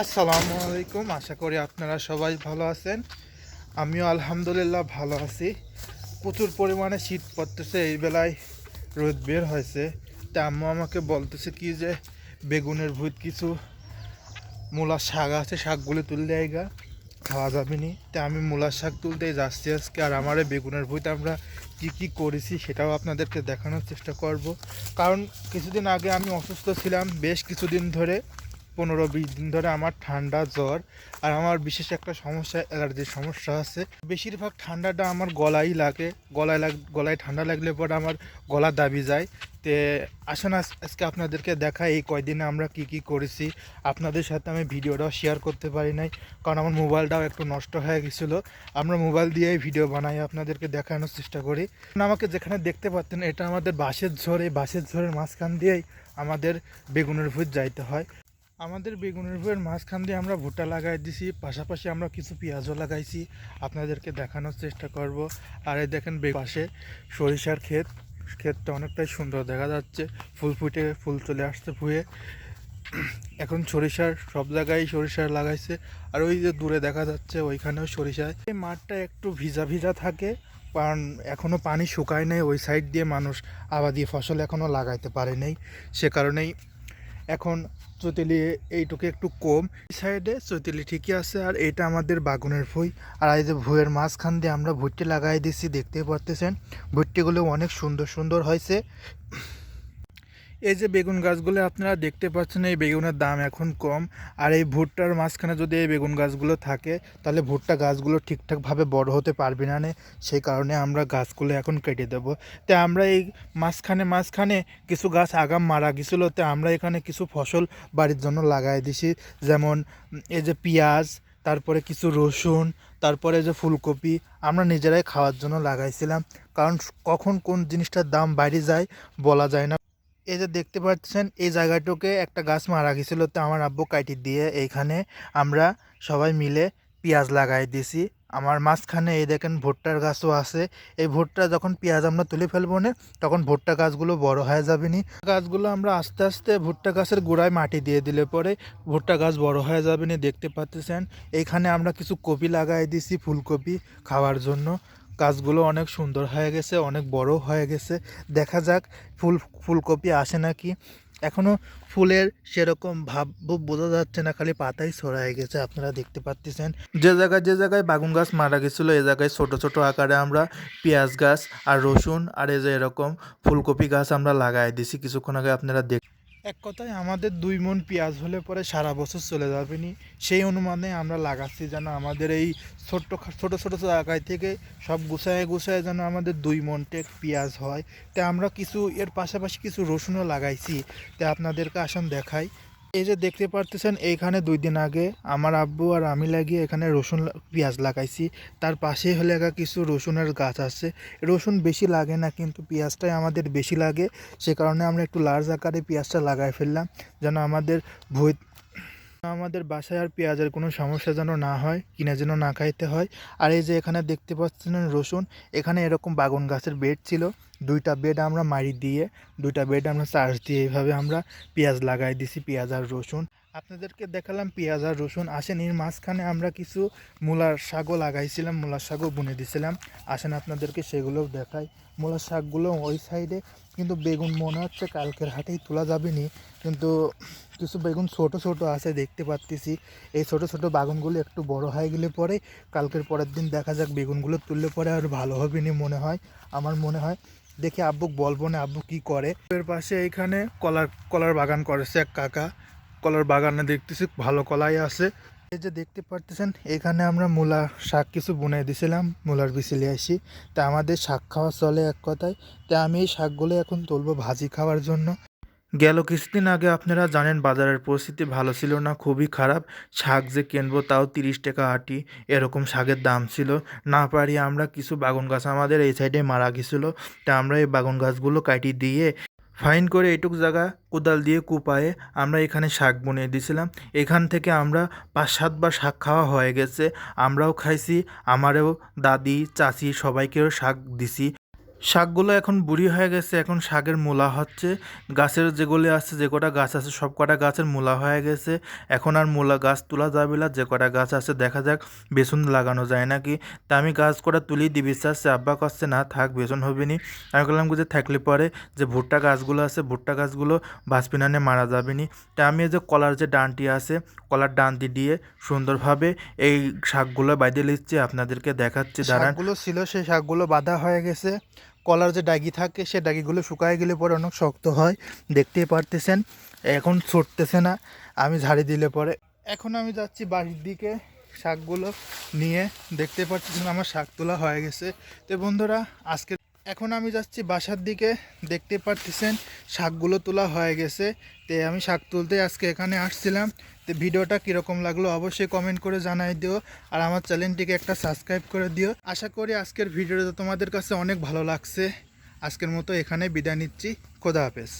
আসসালামু আলাইকুম আশা করি আপনারা সবাই ভালো আছেন। আমিও আলহামদুলিল্লাহ ভালো আছি। প্রচুর পরিমাণে শীত পড়তেছে, এই বেলায় রোদ বের হয়েছে। তা আম্মু আমাকে বলতেছে কি যে, বেগুনের ভূত কিছু মূলার শাক আছে, শাকগুলো তুললে আইগা খাওয়া যাবে নি। তা আমি মূলার শাক তুলতেই যাচ্ছি আজকে, আর আমার বেগুনের ভূত আমরা কি কি করেছি সেটাও আপনাদেরকে দেখানোর চেষ্টা করব। কারণ কিছুদিন আগে আমি অসুস্থ ছিলাম, বেশ কিছুদিন ধরে পনেরো বিশ দিন ধরে আমার ঠান্ডা জ্বর আর আমার বিশেষ একটা সমস্যা, অ্যালার্জির সমস্যা আছে। বেশিরভাগ ঠান্ডাটা আমার গলায় লাগে, গলায় লাগ, গলায় ঠান্ডা লাগলে পরে আমার গলা দাবি যায়। তে আসুন আজ- আজকে আপনাদেরকে দেখা এই কয়দিনে আমরা কি কি করেছি। আপনাদের সাথে আমি ভিডিওটাও শেয়ার করতে পারি নাই, কারণ আমার মোবাইলটাও একটু নষ্ট হয়ে গেছিল। আমরা মোবাইল দিয়েই ভিডিও বানাই, আপনাদেরকে দেখানোর চেষ্টা করি। আমাকে যেখানে দেখতে পাচ্ছেন, এটা আমাদের বাসের ঝড় এই বাসের ঝড়ের মাঝখান দিয়েই আমাদের বেগুনের ভূত যাইতে হয়। আমাদের বেগুনের ভুঁয়ের মাঝখান দিয়ে আমরা ভুট্টা লাগাই দিছি, পাশাপাশি আমরা কিছু পেঁয়াজও লাগাইছি। আপনাদেরকে দেখানোর চেষ্টা করব। আর এই দেখেন পাশে সরিষার ক্ষেত, ক্ষেতটা অনেকটাই সুন্দর দেখা যাচ্ছে। ফুল ফুটে, ফুল চলে আসছে ফুয়ে এখন সরিষার সব জায়গায় সরিষার লাগাইছে। আর ওই যে দূরে দেখা যাচ্ছে, ওইখানেও সরিষায়। এই মাঠটা একটু ভিজা ভিজা থাকে, কারণ এখনও পানি শুকায় নাই। ওই সাইড দিয়ে মানুষ আবাদি ফসল এখনও লাগাইতে পারে নাই। সে কারণেই এখন চৈতালি এইটুকু একটু কম। এই সাইডে চৈতালি ঠিকই আছে আর এটা আমাদের বাগুনের ভুই। আর এই যে ভুইয়ের মাঝখান দিয়ে আমরা ভুট্টি লাগাই দিছি দেখতে পারতেছেন। ভুট্টিগুলো অনেক সুন্দর সুন্দর হয়েছে। এই যে বেগুন গাছগুলো আপনারা দেখতে পাচ্ছেন, এই বেগুনের দাম এখন কম। আর এই ভুট্টার মাঝখানে যদি এই বেগুন গাছগুলো থাকে, তাহলে ভুট্টা গাছগুলো ঠিকঠাকভাবে বড় হতে পারবে না। সেই কারণে আমরা গাছগুলো এখন কেটে দেব। তো আমরা এই মাঝখানে মাঝখানে কিছু গাছ আগাম মারা গেছিল তো আমরা এখানে কিছু ফসল বাড়ির জন্য লাগাই দিছি। যেমন এই যে পেঁয়াজ, তারপরে কিছু রসুন, তারপরে যে ফুলকপি আমরা নিজেরাই খাওয়ার জন্য লাগাইছিলাম। কারণ কখন কোন জিনিসটার দাম বাইরে যায় বলা যায় না। এই যে দেখতে পাচ্ছেন, এই জায়গাটুকে একটা গাছ মারা গেছিল, তো আমার আব্বু কাটি দিয়ে এইখানে আমরা সবাই মিলে পেঁয়াজ লাগাই দিছি। আমার মাঝখানে এই দেখেন ভুট্টার গাছও আছে। এই ভুট্টা যখন পেঁয়াজ আমরা তুলে ফেলব না, তখন ভুট্টা গাছগুলো বড় হয়ে যাবে নি। গাছগুলো আমরা আস্তে আস্তে ভুট্টা গাছের গোড়ায় মাটি দিয়ে দিলে পরে ভুট্টা গাছ বড় হয়ে যাবে নি, দেখতে পাচ্ছেন। এইখানে আমরা কিছু কপি লাগাই দিছি, ফুলকপি খাওয়ার জন্য। গাছগুলো অনেক সুন্দর হয়ে গেছে, অনেক বড় হয়ে গেছে। দেখা যাক, ফুল, ফুলকপি আসে নাকি। এখনও ফুলের সেরকম ভাব বোঝা যাচ্ছে না, খালি পাতাই ছড়ায় গেছে, আপনারা দেখতে পাচ্ছেন। যে জায়গায় যে জায়গায় বাগুন গাছ মারা গেছিল এই জায়গায় ছোট ছোট আকারে আমরা পেঁয়াজ গাছ আর রসুন আর এই যে এরকম ফুলকপি গাছ আমরা লাগাই দিছি। কিছুক্ষণ আগে আপনারা দেখ এক কথায় আমাদের দুই মন পেঁয়াজ হলে পরে সারা বছর চলে যাবে নি। সেই অনুমানে আমরা লাগাচ্ছি যেন আমাদের এই ছোট্ট ছোটো ছোটো জায়গায় থেকে সব গুছায় গুছায় যেন আমাদের দুই মন টেক পেঁয়াজ হয়। তা আমরা কিছু, এর পাশাপাশি কিছু রসুনও লাগাইছি। তা আপনাদেরকে আসন দেখাই। এই যে দেখতে পারতেছেন, এইখানে দুই দিন আগে আমার আব্বু আর আমি লাগিয়ে এখানে রসুন পেঁয়াজ লাগাইছি। তার পাশেই হলে একা কিছু রসুনের গাছ আছে। রসুন বেশি লাগে না, কিন্তু পেঁয়াজটাই আমাদের বেশি লাগে। সে কারণে আমরা একটু লার্জ আকারে পেঁয়াজটা লাগাই ফেললাম, যেন আমাদের ভূত আমাদের বাসায় আর পেঁয়াজের কোনো সমস্যা যেন না হয়, কিনে যেন না খাইতে হয়। আর এই যে এখানে দেখতে পাচ্ছেন রসুন, এখানে এরকম বাগুন গাছের বেড ছিল। দুইটা বেড আমরা মারি দিয়ে, দুইটা বেড আমরা চার্জ দিয়ে এইভাবে আমরা পেঁয়াজ লাগাই দিছি, পেঁয়াজ আর রসুন। আপনাদেরকে দেখালাম পেঁয়াজ আর রসুন আসেন, এর মাঝখানে আমরা কিছু মূলার শাকও লাগাইছিলাম, মূলার শাকও বুনে দিছিলাম। আসেন আপনাদেরকে সেগুলোও দেখাই। মূলার শাকগুলো ওই সাইডে কিন্তু বেগুন মনে হচ্ছে কালকের হাটেই তোলা যাবে নি কিন্তু কিছু বেগুন ছোট ছোট আছে, দেখতে পাচ্তেছি এই ছোট ছোট বাগুনগুলো একটু বড় হয়ে গেলে পরে কালকের পরের দিন দেখা যাক বেগুনগুলো তুললে পরে আর ভালো হবে নি মনে হয়। আমার মনে হয় দেখি আব্বু বলব না আব্বু কি করে। এর পাশে এইখানে কলার কলার বাগান করেছে এক কাকা। কলার বাগানে দেখতেছি ভালো কলাই আছে। এই যে দেখতে পারতেছেন, এখানে আমরা মূলা শাক কিছু বুনে দিছিলাম, মূলার বিচিলে আসি। তা আমাদের শাক খাওয়া চলে এক কথায়। তা আমি এই শাকগুলো এখন তুলবো ভাজি খাওয়ার জন্য। গেল কিছুদিন আগে আপনারা জানেন বাজারের পরিস্থিতি ভালো ছিল না, খুবই খারাপ। শাক যে কিনবো তাও তিরিশ টাকা আটি, এরকম শাকের দাম ছিল। না পারি আমরা কিছু বাগুন গাছ আমাদের এই সাইডে মারা গেছিল, তা আমরা এই বাগুন গাছগুলো কাটি দিয়ে ফাইন করে এটুক জায়গা কোদাল দিয়ে কুপায়ে আমরা এখানে শাক বুনিয়ে দিয়েছিলাম। এখান থেকে আমরা পাঁচ সাতবার শাক খাওয়া হয়ে গেছে, আমরাও খাইছি, আমারও দাদি, চাচি সবাইকেও শাক দিছি। শাকগুলো এখন বুড়ি হয়ে গেছে, এখন শাকের মূলা হচ্ছে। গাছের যেগুলি আছে, যে কটা গাছ আছে, সব কটা গাছের মূলা হয়ে গেছে। এখন আর মূলা গাছ তোলা যাবে না, যে কটা গাছ আছে, দেখা যাক, বেসন লাগানো যায় নাকি? তা আমি গাছ কটা তুলি, দিবি চাচ্ছে আব্বা করছে, না থাক, বেসন হবে নি। আমি বললাম যে থাকলে পরে, যে ভুট্টা গাছগুলো আছে, ভুট্টা গাছগুলো বাসপিনানে মারা যাবে নি। তা আমি এই যে কলার যে ডানটি আছে, কলার ডানটি দিয়ে সুন্দরভাবে এই শাকগুলো বাইদে নিচ্ছি, আপনাদেরকে দেখাচ্ছি, দাঁড়ান। ছিল, সেই শাকগুলো বাঁধা হয়ে গেছে। কলার যে ডাগি থাকে, সে ডাগিগুলো শুকায় গেলে পরে অনেক শক্ত হয়। দেখতেই পারতেছেন, এখন ছুটতেছে না, আমি ঝাড়ি দিলে পরে। এখন আমি যাচ্ছি বাড়ির দিকে, শাকগুলো নিয়ে। দেখতে পাচ্ছেন আমার শাক তোলা হয়ে গেছে। তো বন্ধুরা, আজকে এখন আমি যাচ্ছি বাসার দিকে দেখতে পারতেছেন শাকগুলো তোলা হয়ে গেছে। তো আমি শাক তুলতে আজকে এখানে আসছিলাম। তো ভিডিওটা কীরকম লাগল অবশ্যই কমেন্ট করে জানাই দিও। আর আমার চ্যানেলটিকে একটা সাবস্ক্রাইব করে দিও। আশা করি আজকের ভিডিওটা তোমাদের কাছে অনেক ভালো লাগছে। আজকের মতো এখানে বিদায় নিচ্ছি। খোদা হাফেজ।